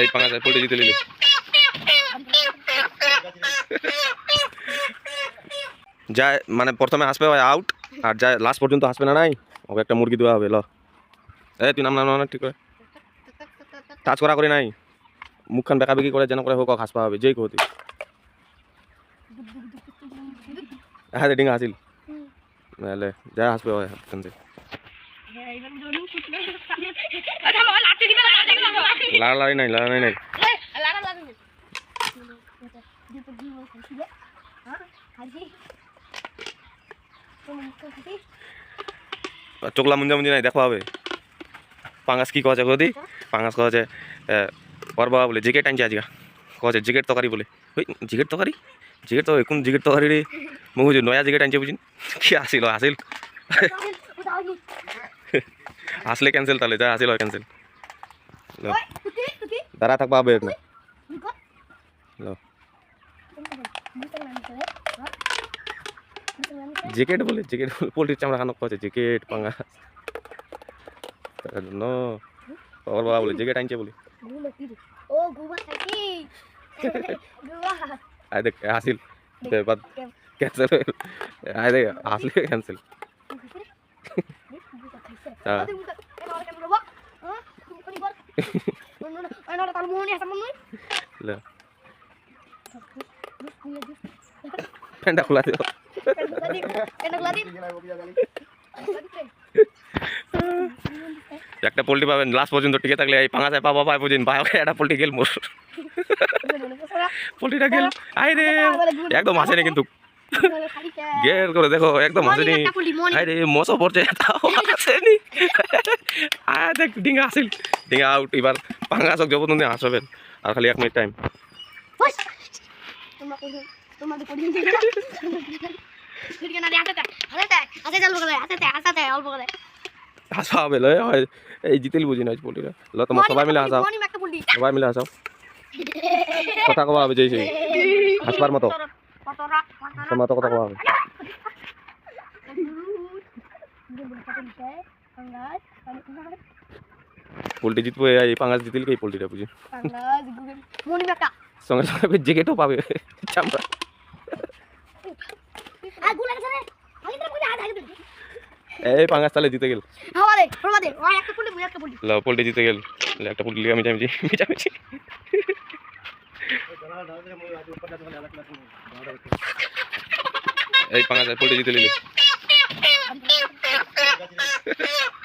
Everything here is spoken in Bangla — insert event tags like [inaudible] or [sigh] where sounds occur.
এই পাঁচ হাজার পোল্ট্রি জিতে নিলে। যায় মানে প্রথমে হাসবে হয় আউট আর যায় লাস্ট পর্যন্ত হাসবে না নাই? ওকে একটা মুরগি দেওয়া হবে ল। এই তুই নাম নাম না ঠিক করে। টাচ করা করে নাই। মুখখান বেকা বেকি করে যেন করে হোক হাস পাওয়া হবে যেই কহতি হ্যাঁ ডিঙা হাসিল। নাহলে যা হাসবে হাসতেন যে নাই লাড়ালাড়ি নাই চোখলা মুঞ্জা মুঞ্জি নাই দেখো হবে পাঙ্গাস কি কছে কদি পাঙ্গাস কছে ওর বাবা বলে জিকেট আনছে আজকে কছে জিকেট তরকারি বলে ওই জিকেট তরকারি জিকেট তো কোন জিকেট তরকারি রে মু নয়া জিকেট আনছে বুঝিন কি আসিল আসিল আসলে ক্যান্সেল তাহলে যা আসিল ক্যান্সেল দাঁড়া থাকবা হবে না লো জ্যাকেট বলে জ্যাকেট বলে পোল্ট্রির চামড়া খানো কছে জ্যাকেট পাঙ্গা তার জন্য ওর বাবা বলে জ্যাকেট আনছে বলে ও গুবা থাকি গুবা আয় দেখ হাসিল বাদ ক্যান্সেল আয় দেখ আসলে ক্যান্সেল হ্যাঁ লে প্যান্টটা [laughs] খোলা দিও [laughs] একটা পোল্ট্রি পাবেন লাস্ট পর্যন্ত টিকে থাকলে এই পাঙা যায় পাবা পাই পর্যন্ত পায় একটা পোল্ট্রি গেল মোর। পোল্ট্রিটা গেল। আয় রে একদম আসেনি কিন্তু। [laughs] গের করে দেখো একদম আসেনি। আয় রে মশো পড়ছে তাও আসেনি। আয় দেখ ডিঙ্গা আসিল ডিঙ্গা আউট এবার পাঙ্গা চক যাব তুমি আসবেন আর খালি এক মিনিট টাইম হাসা হবে লয় হয় এই জিতেল বুঝি না পোল্ট্রিটা ল তোমার সবাই মিলে হাসাও সবাই মিলে হাসাও কথা কবা হবে যেই সেই হাসবার মতো কথা কবা হবে পোল্ট্রি জিতবো এই পাঙ্গাস জিতিল এই পোল্ট্রিটা বুঝি? সঙ্গে সঙ্গে জ্যাকেটও পাবে, চামড়া। এই পাঙ্গাস তাহলে জিতে গেল। পোল্ট্রি জিতে গেল। একটা পোল্ট্রি লিগা মিচামিচি মিচামিচি এই পাঙ্গাস পোল্ট্রি জিতে নিলে। yeah. [laughs]